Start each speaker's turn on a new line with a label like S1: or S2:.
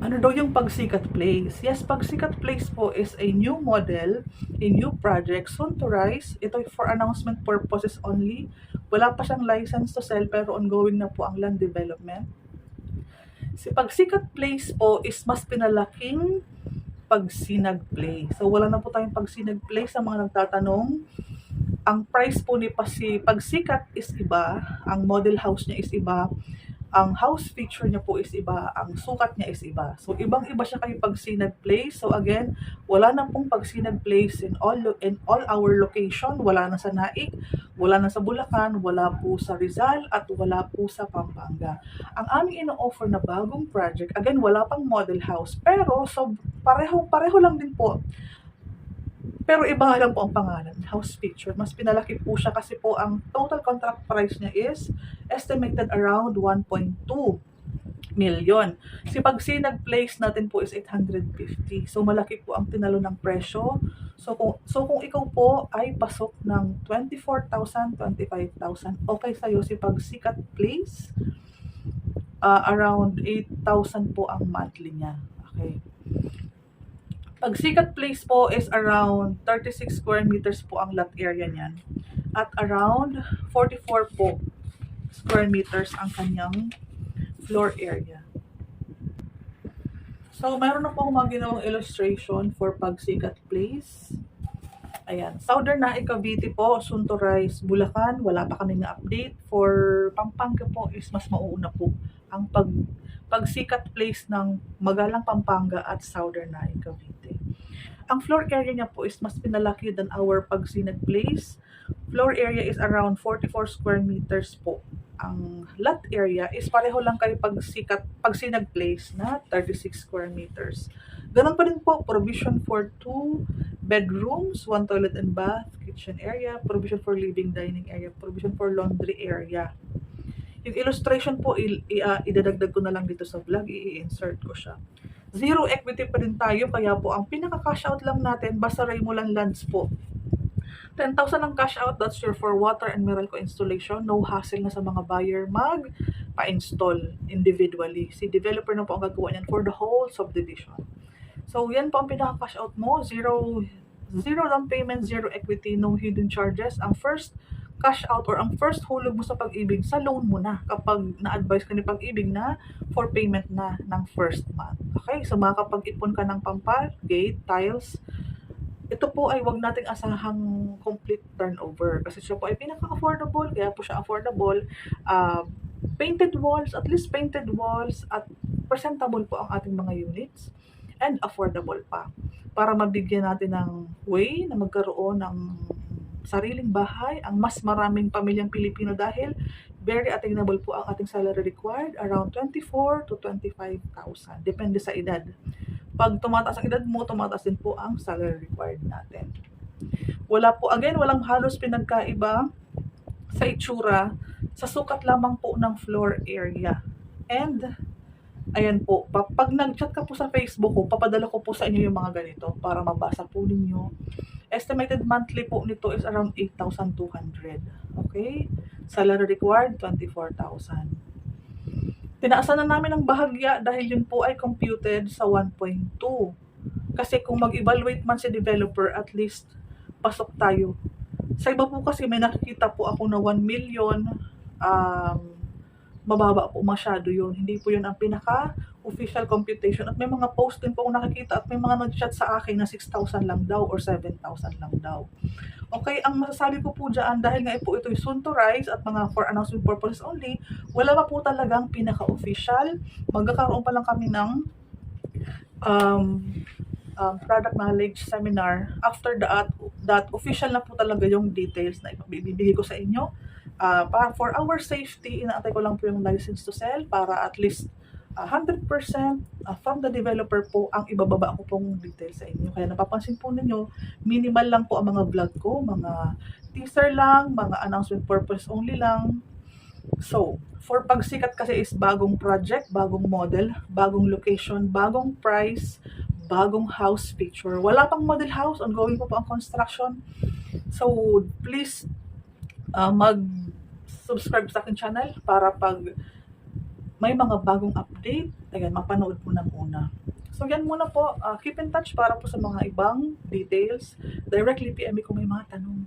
S1: Ano daw yung Pagsikat Place? Yes, Pagsikat Place po is a new model, a new project, soon to rise. Ito for announcement purposes only. Wala pa siyang license to sell pero ongoing na po ang land development. Si Pagsikat Place po is mas pinalaking Pagsinag Place. So wala na po tayong Pagsinag Place sa mga nagtatanong. Ang price po ni Pagsikat is iba, ang model house niya is iba, ang house feature niya po is iba, ang sukat niya is iba. So ibang-iba siya kay Pagsinag Place. So again, wala na pong Pagsinag Place in all in all our location, wala na sa Naik, wala na sa Bulacan, wala po sa Rizal at wala po sa Pampanga. Ang aming ino-offer na bagong project, again wala pang model house, pero so pareho pareho lang din po. Pero iba nga lang po ang pangalan, house picture. Mas pinalaki po siya kasi po ang total contract price niya is estimated around 1.2 million. Si Pagsinag Place natin po is 850. So malaki po ang tinalo ng presyo. So kung so kung ikaw po ay pasok ng 24,000, 25,000, okay sa'yo si Pagsikat Place. ah, around 8,000 po ang monthly niya. Okay. Pagsikat Place po is around 36 square meters po ang lot area niyan. At around 44 po square meters ang kanyang floor area. So, meron na po akong ginawang illustration for Pagsikat Place. Ayan. Southern Naik Cavite po, soon to rise Bulacan. Wala pa kami na update. For Pampanga po is mas mauuna po ang pag pagsikat place ng Magalang Pampanga at Southern Naik Cavite. Ang floor area niya po is mas pinalaki than our Pagsinag place. Floor area is around 44 square meters po. Ang lot area is pareho lang kay Pagsikat Pagsinag place na 36 square meters. Ganun pa rin po, provision for two bedrooms, one toilet and bath, kitchen area, provision for living dining area, provision for laundry area. Yung illustration po, il, i, ah, idadagdag ko na lang dito sa vlog, i-insert ko siya. Zero equity pa rin tayo, kaya po ang pinaka-cash out lang natin, basta Raymulan Lands po. 10,000 ang cash out, that's your for water and Meralco installation. No hassle na sa mga buyer mag pa-install individually. Si developer na po ang gagawa niyan for the whole subdivision. So, yan po ang pinaka-cash out mo. Zero, zero down payment, zero equity, no hidden charges. Ang first cash out or ang first hulog mo sa pag-ibig, sa loan mo na kapag na-advise ka ni pag-ibig na for payment na ng first month. Okay? So, makakapag-ipon ka ng pampal, gate, tiles, ito po ay wag nating asahang complete turnover kasi siya po ay pinaka-affordable, kaya po siya affordable. Uh, painted walls, at least painted walls at presentable po ang ating mga units and affordable pa para mabigyan natin ng way na magkaroon ng sariling bahay ang mas maraming pamilyang Pilipino dahil very attainable po ang ating salary required around 24 to 25,000 depende sa edad pag tumataas ang edad mo, tumataas din po ang salary required natin. Wala po, again, walang halos pinagkaiba sa itsura, sa sukat lamang po ng floor area. And, ayan po, pa- pag nag-chat ka po sa Facebook ko, papadala ko po sa inyo yung mga ganito para mabasa po ninyo. Estimated monthly po nito is around 8,200. Okay? Salary required, 24,000. Tinaasan na namin ang bahagya dahil yun po ay computed sa 1.2. Kasi kung mag-evaluate man si developer, at least pasok tayo. Sa iba po kasi may nakikita po ako na 1 million, um, mababa po masyado yun. Hindi po yun ang pinaka official computation. At may mga post din po akong nakikita at may mga nag-chat sa akin na 6,000 lang daw or 7,000 lang daw. Okay, ang masasabi ko po dyan, dahil nga po ito ay soon to rise at mga for announcement purposes only, wala pa po talagang pinaka-official. Magkakaroon pa lang kami ng um, um, product knowledge seminar. After that, that official na po talaga yung details na ibibigay ko sa inyo. Uh, para for our safety, inaantay ko lang po yung license to sell para at least uh, 100% uh, from the developer po ang ibababa ko pong details sa inyo. Kaya napapansin po ninyo, minimal lang po ang mga vlog ko, mga teaser lang, mga announcement purpose only lang. So, for pagsikat kasi is bagong project, bagong model, bagong location, bagong price, bagong house picture. Wala pang model house, ongoing po po ang construction. So, please uh, mag-subscribe sa akin channel para pag may mga bagong update, ayan, mapanood po ng una. So yan muna po, Ah, keep in touch para po sa mga ibang details. Directly PM me kung may mga tanong.